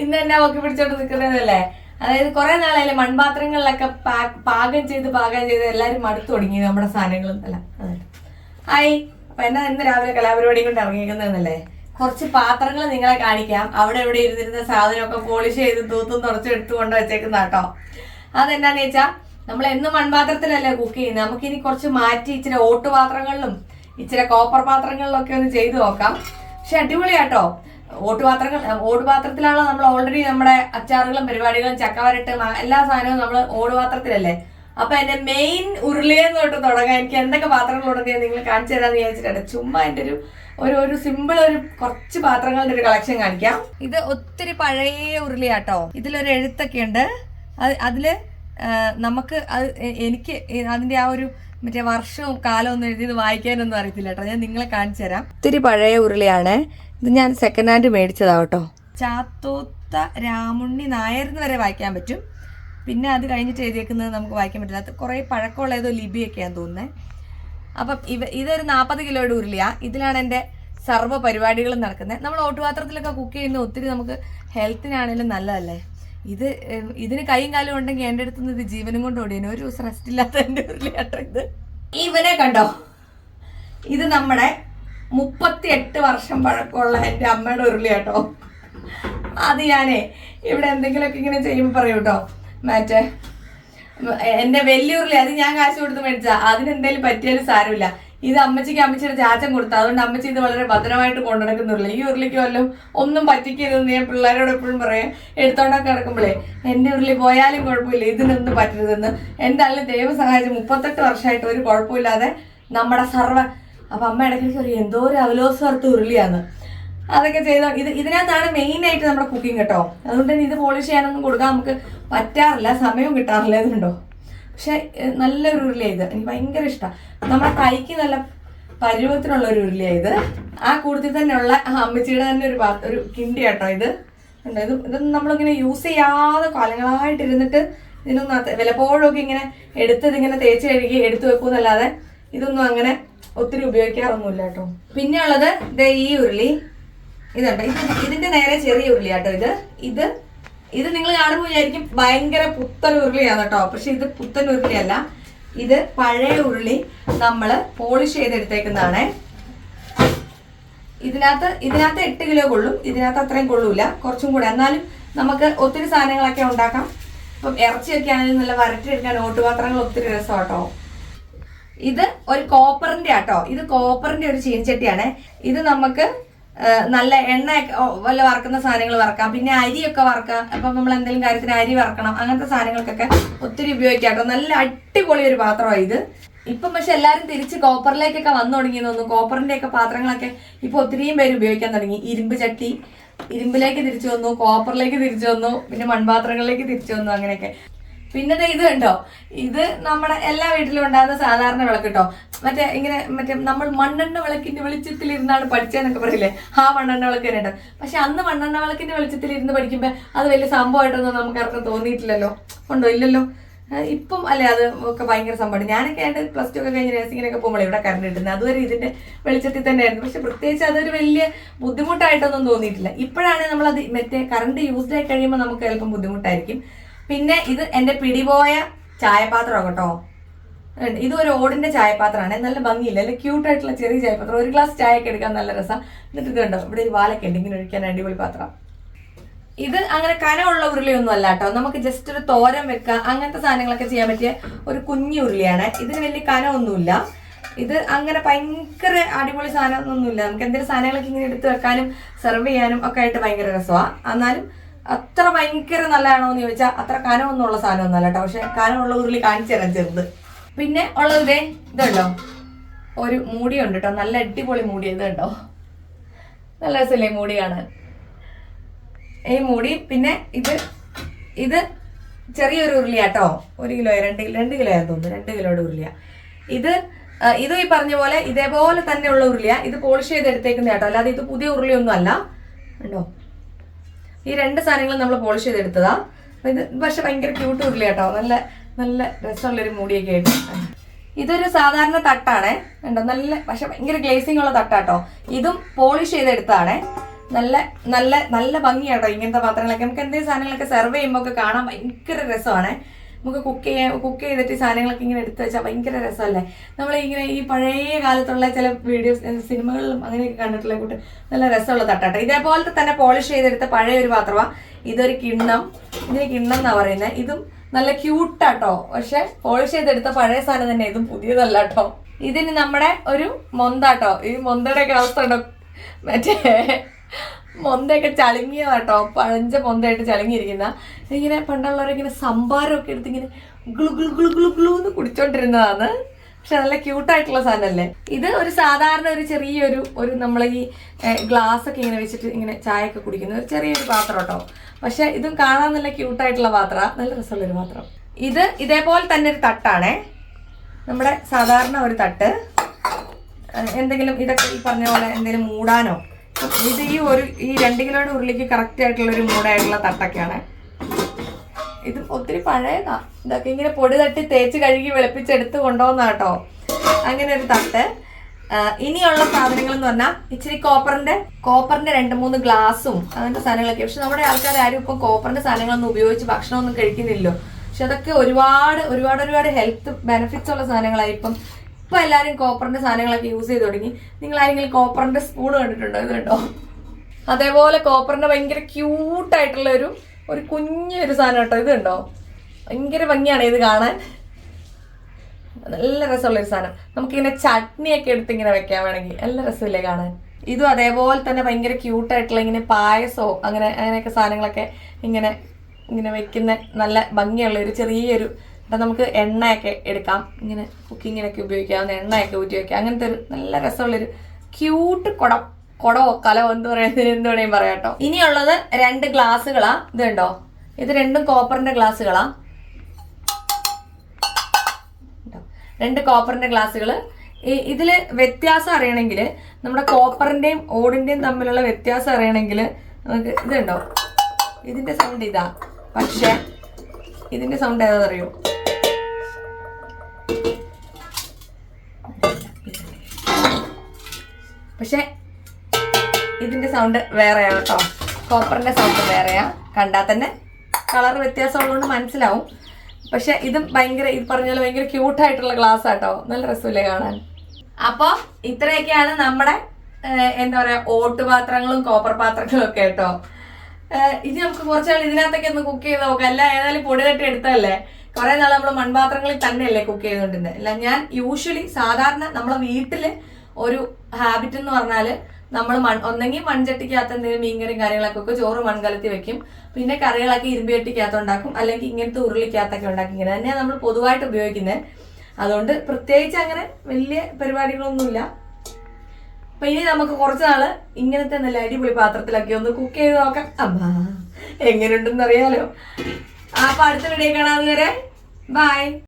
ഇന്ന് എന്നെ ഒക്കെ പിടിച്ചോണ്ട് നിൽക്കുന്നതല്ലേ അതായത് കുറെ നാളായാലും മൺപാത്രങ്ങളിലൊക്കെ പാകം ചെയ്ത് പാകം ചെയ്ത് എല്ലാരും മടുത്തു തുടങ്ങി നമ്മുടെ സാധനങ്ങളും അല്ല ഹായ്. അപ്പൊ എന്നാ ഇന്ന് രാവിലെ കലാപരിപാടി കൊണ്ട് ഇറങ്ങിയിരിക്കുന്നതെന്നല്ലേ കുറച്ച് പാത്രങ്ങൾ നിങ്ങളെ കാണിക്കാം. അവിടെ ഇവിടെ ഇരുന്നിരുന്ന സാധനമൊക്കെ പോളിഷ് ചെയ്ത് തൂത്തും തുറച്ചെടുത്ത് കൊണ്ട് വെച്ചേക്കുന്ന കേട്ടോ. അതെന്നാന്ന് വെച്ചാ നമ്മൾ എന്നും മൺപാത്രത്തിലല്ലേ കുക്ക് ചെയ്യുന്നത്. നമുക്കിനി കുറച്ച് മാറ്റി ഇച്ചിരി ഓട്ടുപാത്രങ്ങളിലും ഇച്ചിരി കോപ്പർ പാത്രങ്ങളിലൊക്കെ ഒന്ന് ചെയ്തു നോക്കാം. പക്ഷെ അടിപൊളിയാട്ടോ. ഓട്ടുപാത്രങ്ങൾ ഓടുപാത്രത്തിലാണല്ലോ നമ്മൾ ഓൾറെഡി നമ്മുടെ അച്ചാറുകളും പരിപാടികളും ചക്കവരട്ട് എല്ലാ സാധനവും നമ്മൾ ഓടുപാത്രത്തിലല്ലേ അപ്പൊ എന്റെ മെയിൻ ഉരുളിയെന്ന് തൊട്ട് തുടങ്ങാൻ എനിക്ക് എന്തൊക്കെ പാത്രങ്ങളുണ്ടെന്ന് ഞാൻ നിങ്ങൾ കാണിച്ചു തരാന്ന് വിചാരിച്ചിട്ടുണ്ട് ചുമ്മാ എന്റെ ഒരു ഒരു ഒരു സിമ്പിൾ ഒരു കുറച്ച് പാത്രങ്ങളുടെ ഒരു കളക്ഷൻ കാണിക്കാം. ഇത് ഒത്തിരി പഴയ ഉരുളിയാട്ടോ. ഇതിലൊരു എഴുത്തൊക്കെ ഉണ്ട്. അത് അതിൽ നമുക്ക് അത് എനിക്ക് അതിന്റെ ആ ഒരു മറ്റേ വർഷവും കാലവും ഒന്നും എഴുതി ഇത് വായിക്കാനൊന്നും അറിയത്തില്ല കേട്ടോ. ഞാൻ നിങ്ങളെ കാണിച്ചു തരാം. ഒത്തിരി പഴയ ഉരുളിയാണ്. ഇത് ഞാൻ സെക്കൻഡ് ഹാൻഡ് മേടിച്ചതാ കേട്ടോ. ചാത്തോത്ത രാമുണ്ണി നായർ എന്ന് വരെ വായിക്കാൻ പറ്റും. പിന്നെ അത് കഴിഞ്ഞിട്ട് എഴുതിയേക്കുന്നത് നമുക്ക് വായിക്കാൻ പറ്റില്ല. അത് കുറേ പഴക്കമുള്ള ഏതോ ലിപിയൊക്കെയാന്ന് തോന്നുന്നത് അപ്പം ഇവ ഇതൊരു നാൽപ്പത് കിലോയുടെ ഉരുളിയാ. ഇതിലാണ് എന്റെ സർവ പരിപാടികളും നടക്കുന്നത്. നമ്മൾ ഓട്ടുപാത്രത്തിലൊക്കെ കുക്ക് ചെയ്യുന്ന ഒത്തിരി നമുക്ക് ഹെൽത്തിനാണേലും നല്ലതല്ലേ? ഇത് ഇതിന് കൈയും കാലും ഉണ്ടെങ്കിൽ എന്റെ അടുത്ത് ഇത് ജീവനും കൊണ്ട് ഓടിയാണ് ഒരു ദിവസം റെസ്റ്റ് ഇല്ലാത്ത എന്റെ ഉരുളിയാട്ടോ ഇത്. ഇവനെ കണ്ടോ? ഇത് നമ്മുടെ മുപ്പത്തി എട്ട് വർഷം പഴക്കമുള്ള എന്റെ അമ്മയുടെ ഉരുളി കേട്ടോ. അത് ഞാനേ ഇവിടെ എന്തെങ്കിലുമൊക്കെ ഇങ്ങനെ ചെയ്യുമ്പോൾ പറയൂ കേട്ടോ. മറ്റേ എന്റെ വലിയ ഉരുളി അത് ഞാൻ കാശ് കൊടുത്ത് മേടിച്ചാ. അതിനെന്തേലും പറ്റിയാലും സാരമില്ല. ഇത് അമ്മച്ചിക്ക് അമ്മച്ചിയുടെ ചാച്ചൻ കൊടുത്തു. അതുകൊണ്ട് അമ്മച്ചി ഇത് വളരെ ഭദ്രമായിട്ട് കൊണ്ടുനടക്കുന്നുള്ളു ഈ ഉരുളിക്ക് വല്ലതും ഒന്നും പറ്റിക്കരുതെന്ന് ഞാൻ പിള്ളേരോട് എപ്പോഴും പറയാം. എടുത്തോണ്ടൊക്കെ കിടക്കുമ്പോഴേ എന്റെ ഉരുളി പോയാലും കുഴപ്പമില്ല. ഇതിനൊന്നും പറ്റരുതെന്ന്? എന്തായാലും ദൈവം സഹായിച്ച് മുപ്പത്തെട്ട് വർഷമായിട്ട് ഒരു കുഴപ്പമില്ലാതെ നമ്മുടെ സർവ അപ്പൊ അമ്മ ഇടയ്ക്ക് ചെറിയ എന്തോ ഒരു അവലോസ് വറുത്ത ഉരുളിയാണ് അതൊക്കെ ചെയ്ത ഇത് ഇതിനകത്താണ് മെയിൻ ആയിട്ട് നമ്മുടെ കുക്കിംഗ് കേട്ടോ. അതുകൊണ്ട് തന്നെ ഇത് പോളിഷ് ചെയ്യാനൊന്നും കൊടുക്കാൻ നമുക്ക് പറ്റാറില്ല. സമയവും കിട്ടാറില്ല. ഇതുണ്ടോ? പക്ഷെ നല്ലൊരു ഉരുളിയായത് എനിക്ക് ഭയങ്കര ഇഷ്ടമാണ് നമ്മുടെ കൈക്ക് നല്ല പരുവത്തിനുള്ള ഒരു ഉരുളിയായത് ആ കൂട്ടത്തിൽ തന്നെയുള്ള അമ്മച്ചിയുടെ തന്നെ ഒരു ഒരു കിണ്ടി കേട്ടോ ഇത്. ഉണ്ട് ഇത് ഇതൊന്നും നമ്മളിങ്ങനെ യൂസ് ചെയ്യാതെ കാലങ്ങളായിട്ടിരുന്നിട്ട് ഇതിനൊന്നും വിലപ്പോഴൊക്കെ ഇങ്ങനെ എടുത്ത് ഇതിങ്ങനെ തേച്ച് കഴുകി എടുത്തു വെക്കൂന്നല്ലാതെ ഇതൊന്നും അങ്ങനെ ഒത്തിരി ഉപയോഗിക്കാറൊന്നുമില്ല കേട്ടോ. പിന്നെ ഉള്ളത് ദേ ഈ ഉരുളി. ഇതുണ്ട്. ഇത് ഇതിന്റെ നേരെ ചെറിയ ഉരുളി കേട്ടോ ഇത്. ഇത് ഇത് നിങ്ങൾ കാണുമ്പോൾ വിചാരിക്കും ഭയങ്കര പുത്തൻ ഉരുളിയാണ് കേട്ടോ. പക്ഷെ ഇത് പുത്തൻ ഉരുളിയല്ല. ഇത് പഴയ ഉരുളി നമ്മൾ പോളിഷ് ചെയ്തെടുത്തേക്കുന്നതാണ്. ഇതിനകത്ത് ഇതിനകത്ത് എട്ട് കിലോ കൊള്ളും. ഇതിനകത്ത് അത്രയും കൊള്ളൂല. കുറച്ചും കൂടെ. എന്നാലും നമുക്ക് ഒത്തിരി സാധനങ്ങളൊക്കെ ഉണ്ടാക്കാം. ഇപ്പം ഇറച്ചിയൊക്കെ ആണെങ്കിലും നല്ല വരട്ടിയെടുക്കാൻ ഓട്ടുപാത്രങ്ങൾ ഒത്തിരി രസമാട്ടോ. ഇത് ഒരു കോപ്പറിന്റെ ആട്ടോ. ഇത് കോപ്പറിന്റെ ഒരു ചീനച്ചട്ടിയാണ്. ഇത് നമുക്ക് നല്ല എണ്ണ വല്ല വറക്കുന്ന സാധനങ്ങൾ വറക്കാം. പിന്നെ അരിയൊക്കെ വറക്കാം. അപ്പം നമ്മൾ എന്തെങ്കിലും കാര്യത്തിന് അരി വറക്കണം. അങ്ങനത്തെ സാധനങ്ങൾക്കൊക്കെ ഒത്തിരി ഉപയോഗിക്കാട്ടോ. നല്ല അടിപൊളി ഒരു പാത്രമാണ് ഇത്. ഇപ്പം പക്ഷെ എല്ലാവരും തിരിച്ച് കോപ്പറിലേക്കൊക്കെ വന്നു തുടങ്ങി തോന്നുന്നു. കോപ്പറിന്റെ ഒക്കെ പാത്രങ്ങളൊക്കെ ഇപ്പൊ ഒത്തിരിയും പേര് ഉപയോഗിക്കാൻ തുടങ്ങി. ഇരുമ്പ് ചട്ടി. ഇരുമ്പിലേക്ക് തിരിച്ചു വന്നു. കോപ്പറിലേക്ക് തിരിച്ചു വന്നു. പിന്നെ മൺപാത്രങ്ങളിലേക്ക് തിരിച്ചു വന്നു. അങ്ങനെയൊക്കെ. പിന്നെ ഇത് കണ്ടോ? ഇത് നമ്മുടെ എല്ലാ വീട്ടിലും ഉണ്ടാകുന്ന സാധാരണ വിളക്ക് കേട്ടോ മറ്റേ ഇങ്ങനെ മറ്റേ നമ്മൾ മണ്ണെണ്ണ വിളക്കിന്റെ വെളിച്ചത്തിൽ ഇരുന്നാണ് പഠിച്ചതെന്നൊക്കെ പറയില്ലേ? ആ മണ്ണെണ്ണ വിളക്ക് തന്നെ പക്ഷെ അന്ന് മണ്ണെണ്ണ വിളക്കിന്റെ വെളിച്ചത്തിൽ ഇരുന്ന് പഠിക്കുമ്പോൾ അത് വലിയ സംഭവമായിട്ടൊന്നും നമുക്ക് ആർക്കും തോന്നിയിട്ടില്ലല്ലോ. ഉണ്ടോ? ഇല്ലല്ലോ? ഇപ്പം അല്ലേ അത് ഒക്കെ ഭയങ്കര സംഭവമാണ് ഞാനൊക്കെ ആയിട്ട് പ്ലസ് ടു ഒക്കെ കഴിഞ്ഞ് നഴ്സിങ്ങിനൊക്കെ പോകുമ്പോൾ ഇവിടെ കറണ്ട് കിട്ടുന്നത് അതുവരെ ഇതിന്റെ വെളിച്ചത്തിൽ തന്നെയായിരുന്നു. പക്ഷെ പ്രത്യേകിച്ച് അതൊരു വലിയ ബുദ്ധിമുട്ടായിട്ടൊന്നും തോന്നിയിട്ടില്ല. ഇപ്പോഴാണ് അത് മറ്റേ കറണ്ട് യൂസ്ഡ് ആയി കഴിയുമ്പോൾ നമുക്ക് ചിലപ്പം ബുദ്ധിമുട്ടായിരിക്കും. പിന്നെ ഇത് എന്റെ പിടിപോയ ചായപാത്രം കേട്ടോ. ഇത് ഒരു ഓടിന്റെ ചായപാത്രമാണ്. നല്ല ഭംഗിയില്ല. നല്ല ക്യൂട്ട് ആയിട്ടുള്ള ചെറിയ ചായപാത്രം. ഒരു ഗ്ലാസ് ചായയൊക്കെ എടുക്കാൻ നല്ല രസം. എന്നിട്ട് ഇത് കണ്ടോ? ഇവിടെ ഒരു വാലൊക്കെ ഉണ്ട്. ഇങ്ങനെ ഒഴിക്കാൻ അടിപൊളി പാത്രം. ഇത് അങ്ങനെ കനമുള്ള ഉരുളിയൊന്നും അല്ല കേട്ടോ. നമുക്ക് ജസ്റ്റ് ഒരു തോരൻ വെക്കുക അങ്ങനത്തെ സാധനങ്ങളൊക്കെ ചെയ്യാൻ പറ്റിയ ഒരു കുഞ്ഞു ഉരുളിയാണ്. ഇതിന് വലിയ കനമൊന്നുമില്ല. ഇത് അങ്ങനെ ഭയങ്കര അടിപൊളി സാധനമൊന്നുമില്ല. നമുക്ക് എന്തെങ്കിലും സാധനങ്ങളൊക്കെ ഇങ്ങനെ എടുത്ത് വെക്കാനും സെർവ് ചെയ്യാനും ഒക്കെ ആയിട്ട് ഭയങ്കര രസമാണ് എന്നാലും അത്ര ഭയങ്കര നല്ലതാണോ എന്ന് ചോദിച്ചാൽ അത്ര കനമൊന്നും ഉള്ള സാധനമൊന്നുമല്ല കേട്ടോ. പക്ഷെ കനമുള്ള ഉരുളി കാണിച്ചു തരാൻ ചെറുത്. പിന്നെ ഉള്ളത് ഇതുണ്ടോ? ഒരു മൂടിയുണ്ട് കേട്ടോ. നല്ല അടിപൊളി മൂടി. ഇത് കണ്ടോ? നല്ല രസമല്ലേ മൂടി കാണാൻ? ഈ മൂടി പിന്നെ ഇത് ഇത് ചെറിയൊരു ഉരുളിയാട്ടോ ഒരു കിലോ രണ്ട് രണ്ട് കിലോ ആയിരുന്നു തോന്നുന്നു. രണ്ട് കിലോയുടെ ഉരുളിയ. ഇത് ഇതും ഈ പറഞ്ഞ പോലെ ഇതേപോലെ തന്നെയുള്ള ഉരുളിയ. ഇത് പോളിഷ് ചെയ്ത് എടുത്തേക്കുന്ന കേട്ടോ. അല്ലാതെ ഇത് പുതിയ ഉരുളിയൊന്നും അല്ല ഉണ്ടോ ഈ രണ്ട് സാധനങ്ങൾ നമ്മൾ പോളിഷ് ചെയ്തെടുത്തതാ. ഇത് പക്ഷെ ഭയങ്കര ക്യൂട്ട് ഉരുളി കേട്ടോ നല്ല നല്ല രസമുള്ളൊരു മൂടിയൊക്കെ ആയിട്ട്. ഇതൊരു സാധാരണ തട്ടാണേ. കണ്ടോ? നല്ല പക്ഷെ ഭയങ്കര ഗ്ലേസിംഗ് ഉള്ള തട്ടാട്ടോ ഇതും പോളിഷ് ചെയ്തെടുത്താണേ നല്ല നല്ല നല്ല ഭംഗിയാട്ടോ ഇങ്ങനത്തെ പാത്രങ്ങളൊക്കെ. നമുക്ക് എന്തെങ്കിലും സാധനങ്ങളൊക്കെ സെർവ് ചെയ്യുമ്പോൾ ഒക്കെ കാണാൻ ഭയങ്കര രസമാണ്. നമുക്ക് കുക്ക് ചെയ്യാൻ കുക്ക് ചെയ്തിട്ട് സാധനങ്ങളൊക്കെ ഇങ്ങനെ എടുത്തു വെച്ചാൽ ഭയങ്കര രസമല്ലേ? നമ്മൾ ഇങ്ങനെ ഈ പഴയ കാലത്തുള്ള ചില വീഡിയോസ് സിനിമകളിലും അങ്ങനെയൊക്കെ കണ്ടിട്ടുള്ള കൂട്ട് നല്ല രസമുള്ള തട്ടാട്ടോ. ഇതേപോലത്തെ തന്നെ പോളിഷ് ചെയ്തെടുത്ത പഴയ ഒരു പാത്രമാണ് ഇതൊരു കിണ്ണം. ഇതിന് കിണ്ണം എന്നാ പറയുന്നത് ഇതും നല്ല ക്യൂട്ടാട്ടോ പക്ഷെ പോളിഷ് ചെയ്തെടുത്ത പഴയ സാധനം തന്നെ. ഇതും പുതിയതല്ല കേട്ടോ ഇതിന് നമ്മുടെ ഒരു മൊന്താട്ടോ. ഈ മൊന്തയുടെ ഒക്കെ അവസ്ഥ ഉണ്ടോ? മറ്റേ മൊന്തയൊക്കെ ചളുങ്ങിയതാട്ടോ പഴഞ്ച മൊന്തയായിട്ട് ചളുങ്ങിയിരിക്കുന്ന. ഇങ്ങനെ പണ്ടുള്ളവരിങ്ങനെ സംഭാരമൊക്കെ എടുത്ത് ഇങ്ങനെ ഗ്ലു ഗ്ലു ഗ്ലു ഗ്ലു എന്ന് കുടിച്ചോണ്ടിരുന്നതാണ്. പക്ഷെ നല്ല ക്യൂട്ടായിട്ടുള്ള സാധനമല്ലേ? ഇത് ഒരു സാധാരണ ഒരു ചെറിയൊരു ഒരു നമ്മൾ ഈ ഗ്ലാസ് ഒക്കെ ഇങ്ങനെ വെച്ചിട്ട് ഇങ്ങനെ ചായ ഒക്കെ കുടിക്കുന്ന ഒരു ചെറിയൊരു പാത്രം കേട്ടോ. പക്ഷെ ഇതും കാണാൻ നല്ല ക്യൂട്ടായിട്ടുള്ള പാത്രമാണ് നല്ല രസമുള്ള ഒരു പാത്രം. ഇത് ഇതേപോലെ തന്നെ ഒരു തട്ടാണേ. നമ്മുടെ സാധാരണ ഒരു തട്ട്. എന്തെങ്കിലും ഇതൊക്കെ ഈ പറഞ്ഞ പോലെ എന്തെങ്കിലും മൂടാനോ ഇത് ഈ ഒരു ഈ രണ്ട് കിലോയുടെ ഉരുളിക്ക് കറക്റ്റ് ആയിട്ടുള്ള ഒരു മൂടായിട്ടുള്ള തട്ടൊക്കെയാണ്. ഇത് ഒത്തിരി പഴയതാ. ഇതൊക്കെ ഇങ്ങനെ പൊടി തട്ടി തേച്ച് കഴുകി വെളുപ്പിച്ചെടുത്ത് കൊണ്ടുപോകുന്ന കേട്ടോ. അങ്ങനെ ഒരു തട്ട്. ഇനിയുള്ള സാധനങ്ങൾ എന്ന് പറഞ്ഞാൽ ഇച്ചിരി കോപ്പറിന്റെ കോപ്പറിന്റെ രണ്ട് മൂന്ന് ഗ്ലാസും അങ്ങനത്തെ സാധനങ്ങളൊക്കെ പക്ഷെ നമ്മുടെ ആൾക്കാർ ആരും ഇപ്പം കോപ്പറിന്റെ സാധനങ്ങളൊന്നും ഉപയോഗിച്ച് ഭക്ഷണമൊന്നും കഴിക്കുന്നില്ലല്ലോ. പക്ഷെ അതൊക്കെ ഒരുപാട് ഒരുപാട് ഒരുപാട് ഹെൽത്ത് ബെനിഫിറ്റ്സ് ഉള്ള സാധനങ്ങളായി ഇപ്പം ഇപ്പൊ എല്ലാവരും കോപ്പറിന്റെ സാധനങ്ങളൊക്കെ യൂസ് ചെയ്ത് തുടങ്ങി. നിങ്ങൾ ആരെങ്കിലും കോപ്പറിന്റെ സ്പൂൺ കണ്ടിട്ടുണ്ടോ? ഇത് കണ്ടോ? അതേപോലെ കോപ്പറിന്റെ ഭയങ്കര ക്യൂട്ടായിട്ടുള്ള ഒരു ഒരു കുഞ്ഞൊരു സാധനം കേട്ടോ. ഇത് കണ്ടോ? ഭയങ്കര ഭംഗിയാണ് ഇത് കാണാൻ. നല്ല രസമുള്ള ഒരു സാധനം. നമുക്കിങ്ങനെ ചട്നിയൊക്കെ എടുത്ത് ഇങ്ങനെ വെക്കാൻ വേണമെങ്കിൽ. നല്ല രസമില്ലേ കാണാൻ. ഇതും അതേപോലെ തന്നെ ഭയങ്കര ക്യൂട്ടായിട്ടുള്ള ഇങ്ങനെ പായസമോ അങ്ങനെ അങ്ങനെയൊക്കെ സാധനങ്ങളൊക്കെ ഇങ്ങനെ ഇങ്ങനെ വെക്കുന്ന നല്ല ഭംഗിയുള്ള ഒരു ചെറിയൊരു ഇപ്പം നമുക്ക് എണ്ണയൊക്കെ എടുക്കാം. ഇങ്ങനെ കുക്കിങ്ങിനൊക്കെ ഉപയോഗിക്കാവുന്ന എണ്ണയൊക്കെ ഊറ്റി വയ്ക്കാം അങ്ങനത്തെ ഒരു നല്ല രസമുള്ളൊരു ക്യൂട്ട് കുടം. കുടമോ കലോ എന്ത് പറയുന്നത് എന്ത് വേണേലും പറയാം കേട്ടോ. ഇനിയുള്ളത് രണ്ട് ഗ്ലാസ്സുകളാ. ഇത് ഇത് രണ്ടും കോപ്പറിന്റെ ഗ്ലാസ്സുകളാ. രണ്ട് കോപ്പറിന്റെ ഗ്ലാസ്സുകൾ ഇതിൽ വ്യത്യാസം അറിയണമെങ്കിൽ നമ്മുടെ കോപ്പറിന്റെയും ഓടിന്റെയും തമ്മിലുള്ള വ്യത്യാസം അറിയണമെങ്കിൽ നമുക്ക് ഇതുണ്ടോ ഇതിന്റെ സൗണ്ട് ഇതാ. പക്ഷെ ഇതിന്റെ സൗണ്ട് ഏതാ അറിയോ പക്ഷെ ഇതിന്റെ സൗണ്ട് വേറെയാണ് കേട്ടോ കോപ്പറിന്റെ സൗണ്ട് വേറെയാ. കണ്ടാൽ തന്നെ കളർ വ്യത്യാസം ഉള്ളതുകൊണ്ട് മനസ്സിലാവും. പക്ഷെ ഇതും ഭയങ്കര ഇത് പറഞ്ഞാൽ ഭയങ്കര ക്യൂട്ടായിട്ടുള്ള ഗ്ലാസ് ആട്ടോ നല്ല രസമില്ലേ കാണാൻ. അപ്പൊ ഇത്രയൊക്കെയാണ് നമ്മുടെ എന്താ പറയാ ഓട്ടുപാത്രങ്ങളും കോപ്പർ പാത്രങ്ങളും ഒക്കെ കേട്ടോ ഇനി നമുക്ക് കുറച്ചാൾ ഇതിനകത്തൊക്കെ ഒന്ന് കുക്ക് ചെയ്ത് നോക്കാം. അല്ല ഏതായാലും പൊടി തട്ടി എടുത്തതല്ലേ? കുറെ നാൾ നമ്മൾ മൺപാത്രങ്ങളിൽ തന്നെയല്ലേ കുക്ക് ചെയ്തുകൊണ്ടിരുന്നത് അല്ല ഞാൻ യൂഷ്വലി സാധാരണ നമ്മളെ വീട്ടിൽ ഒരു ഹാബിറ്റ് എന്ന് പറഞ്ഞാൽ നമ്മൾ മൺ ഒന്നെങ്കിൽ മൺചട്ടിക്കകത്ത് എന്തെങ്കിലും മീൻകറിയും കാര്യങ്ങളൊക്കെ വെക്കും. ചോറ് മൺകലത്തി വെക്കും. പിന്നെ കറികളൊക്കെ ഇരുമ്പിയട്ടിക്കകത്ത് ഉണ്ടാക്കും. അല്ലെങ്കിൽ ഇങ്ങനത്തെ ഉരുളിക്കകത്തൊക്കെ ഉണ്ടാക്കി. ഇങ്ങനെ തന്നെയാണ് നമ്മൾ പൊതുവായിട്ട് ഉപയോഗിക്കുന്നത് അതുകൊണ്ട് പ്രത്യേകിച്ച് അങ്ങനെ വലിയ പരിപാടികളൊന്നുമില്ല. അപ്പൊ ഇനി നമുക്ക് കുറച്ച് നാൾ ഇങ്ങനത്തെ നല്ല അടിപൊളി പാത്രത്തിലൊക്കെ ഒന്ന് കുക്ക് ചെയ്ത് നോക്കാം. അമ്മാ എങ്ങനെയുണ്ടെന്ന് അറിയാലോ അപ്പൊ അടുത്ത വീഡിയോ കാണാവുന്നവരെ വരെ ബൈ